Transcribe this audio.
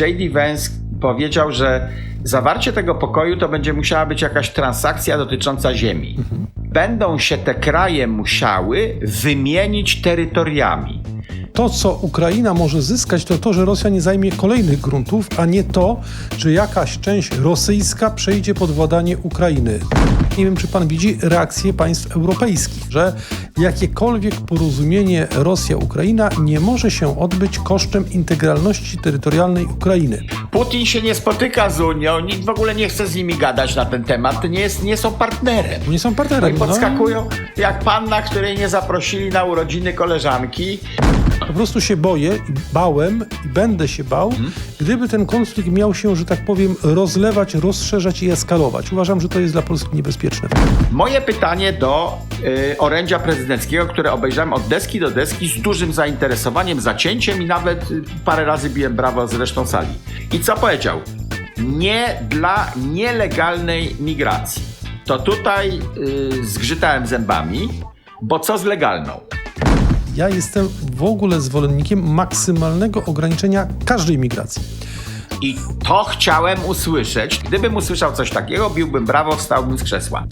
J.D. Vance powiedział, że zawarcie tego pokoju to będzie musiała być jakaś transakcja dotycząca ziemi. Będą się te kraje musiały wymienić terytoriami. To, co Ukraina może zyskać, to to, że Rosja nie zajmie kolejnych gruntów, a nie to, że jakaś część rosyjska przejdzie pod władanie Ukrainy. Nie wiem, czy pan widzi reakcję państw europejskich, że jakiekolwiek porozumienie Rosja-Ukraina nie może się odbyć kosztem integralności terytorialnej Ukrainy. Putin się nie spotyka z Unią, nikt w ogóle nie chce z nimi gadać na ten temat, nie, jest, nie są partnerem. Nie są No i partnerem. no. podskakują jak panna, której nie zaprosili na urodziny koleżanki. Po prostu się boję, bałem i będę się bał, gdyby ten konflikt miał się, że tak powiem, rozlewać, rozszerzać i eskalować. Uważam, że to jest dla Polski niebezpieczne. Moje pytanie do y, orędzia prezydenckiego, które obejrzałem od deski do deski z dużym zainteresowaniem, zacięciem i nawet y, parę razy biłem brawo z resztą sali. I co powiedział? Nie dla nielegalnej migracji. To tutaj y, zgrzytałem zębami, bo co z legalną? Ja jestem w ogóle zwolennikiem maksymalnego ograniczenia każdej migracji. I to chciałem usłyszeć. Gdybym usłyszał coś takiego, biłbym brawo, wstałbym z krzesła.